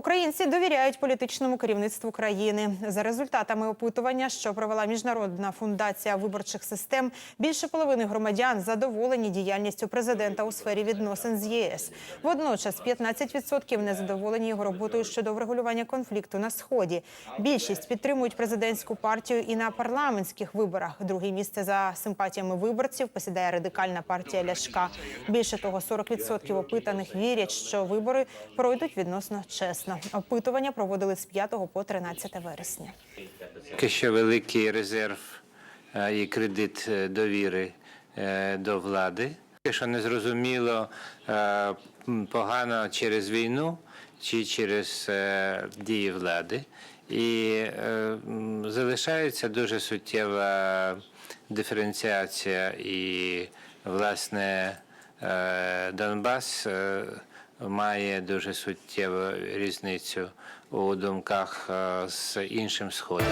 Українці довіряють політичному керівництву країни. За результатами опитування, що провела міжнародна фундація виборчих систем, більше половини громадян задоволені діяльністю президента у сфері відносин з ЄС. Водночас 15% незадоволені його роботою щодо врегулювання конфлікту на сході. Більшість підтримують президентську партію і на парламентських виборах. Друге місце за симпатіями виборців посідає радикальна партія Ляшка. Більше того, 40% опитаних вірять, що вибори пройдуть відносно чесно. Опитування проводили з 5 по 13 вересня. Що великий резерв е, і кредит е, довіри е, до влади. Що не зрозуміло погано через війну чи через дії влади. І залишається дуже суттєва диференціація і власне Донбас. Має дуже суттєву різницю у думках е, з іншим сходом.